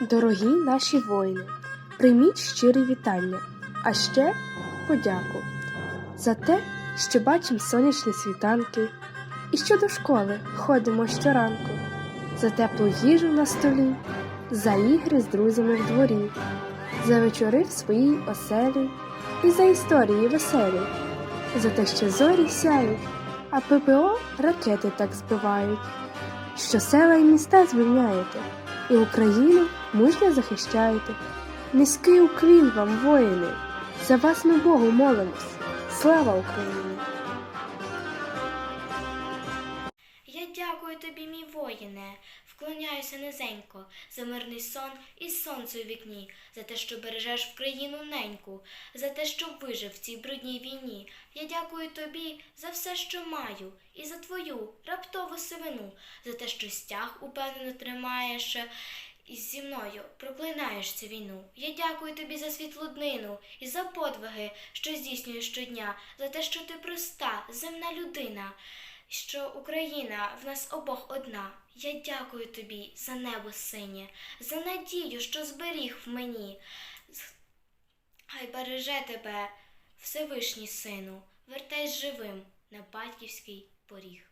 Дорогі наші воїни, прийміть щирі вітання, а ще подяку за те, що бачимо сонячні світанки, і що до школи ходимо щоранку, за теплу їжу на столі, за ігри з друзями в дворі, за вечори в своїй оселі і за історії веселі, за те, що зорі сяють, а ППО ракети так збивають, що села і міста звільняєте, і Україну мужньо захищаєте. Низький уклін вам, воїни, за вас ми Богу молимось. Слава Україні! Я дякую тобі, мій воїне, вклоняюся низенько за мирний сон і сонце у вікні, за те, що бережеш в країну неньку, за те, що вижив в цій брудній війні. Я дякую тобі за все, що маю, і за твою раптову сивину, за те, що стяг упевнено тримаєш. І зі мною проклинаєш цю війну. Я дякую тобі за світлу днину і за подвиги, що здійснюєш щодня, за те, що ти проста, земна людина що Україна в нас обох одна. Я дякую тобі за небо синє, за надію, що зберіг в мені. Хай береже тебе, Всевишній сину, вертайся живим на батьківський поріг.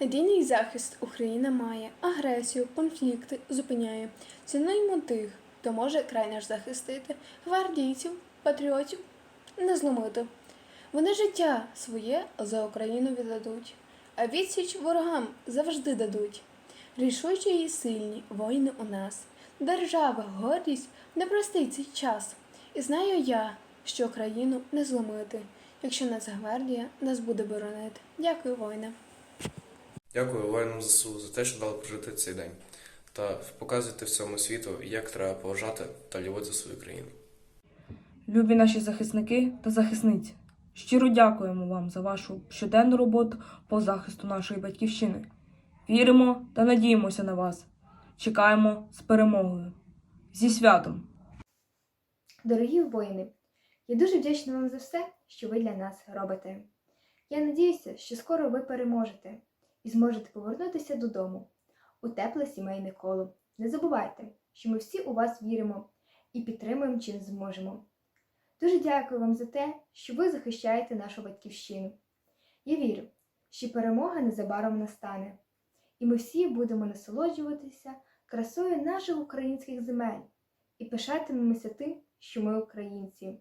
Надійний захист Україна має, агресію, конфлікти зупиняє. Цінуємо тих, хто може край наш захистити, гвардійців, патріотів не зломити. Вони життя своє за Україну віддадуть, а відсіч ворогам завжди дадуть. Рішучі і сильні воїни у нас, держава, гордість не простить цей час. І знаю я, що країну не зломити, якщо Нацгвардія нас буде боронити. Дякую, воїне. Дякую воїнам ЗСУ за те, що дали прожити цей день та показуйте всьому світу, як треба поважати та любити свою країну. Любі наші захисники та захисниці, щиро дякуємо вам за вашу щоденну роботу по захисту нашої батьківщини. Віримо та надіємося на вас. Чекаємо з перемогою. Зі святом! Дорогі воїни, я дуже вдячна вам за все, що ви для нас робите. Я надіюся, що скоро ви переможете і зможете повернутися додому у тепле сімейне коло. Не забувайте, що ми всі у вас віримо і підтримуємо чим зможемо. Дуже дякую вам за те, що ви захищаєте нашу батьківщину. Я вірю, що перемога незабаром настане, і ми всі будемо насолоджуватися красою наших українських земель і пишатимемося тим, що ми українці.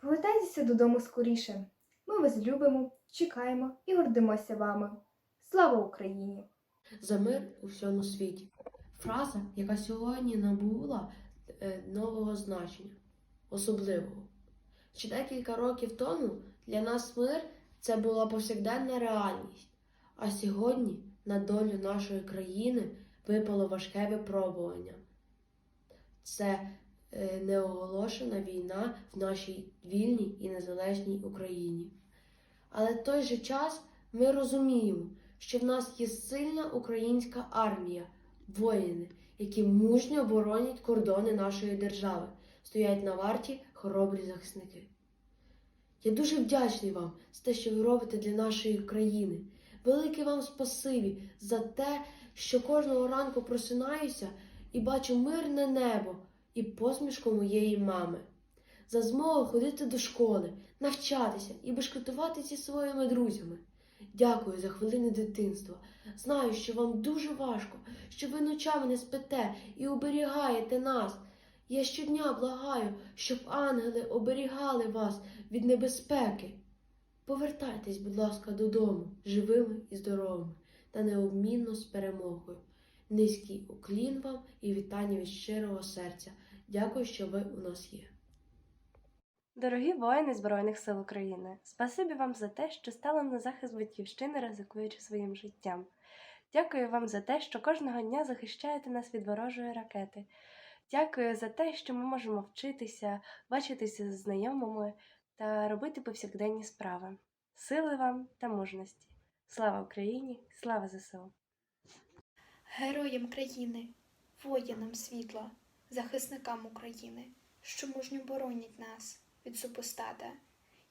Повертайтеся додому скоріше. Ми вас любимо, чекаємо і гордимося вами. Слава Україні! за мир у всьому світі. Фраза, яка сьогодні набула е, нового значення, особливого. Ще декілька років тому для нас мир це була повсякденна реальність, а сьогодні на долю нашої країни випало важке випробування. Це е, неоголошена війна в нашій вільній і незалежній Україні. Але в той же час ми розуміємо, що в нас є сильна українська армія, воїни, які мужньо боронять кордони нашої держави, стоять на варті хоробрі захисники. Я дуже вдячний вам за те, що ви робите для нашої країни. Велике вам спасибі за те, що кожного ранку просинаюся і бачу мирне небо і посмішку моєї мами. За змогу ходити до школи, навчатися і бешкетувати зі своїми друзями. Дякую за хвилини дитинства. Знаю, що вам дуже важко, що ви ночами не спите і оберігаєте нас. Я щодня благаю, щоб ангели оберігали вас від небезпеки. Повертайтесь, будь ласка, додому, живими і здоровими, та необмінно з перемогою. Низький уклін вам і вітання від щирого серця. Дякую, що ви у нас є. Дорогі воїни Збройних сил України, спасибі вам за те, що стали на захист батьківщини, ризикуючи своїм життям. Дякую вам за те, що кожного дня захищаєте нас від ворожої ракети. Дякую за те, що ми можемо вчитися, бачитися з знайомими та робити повсякденні справи. Сили вам та мужності. Слава Україні! Слава ЗСУ! Героям країни, воїнам світла, захисникам України, що мужньо боронять нас від супостата.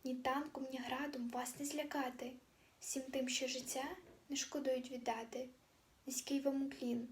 Ні танком, ні градом вас не злякати, всім тим, що життя не шкодують віддати. Низький вам уклін,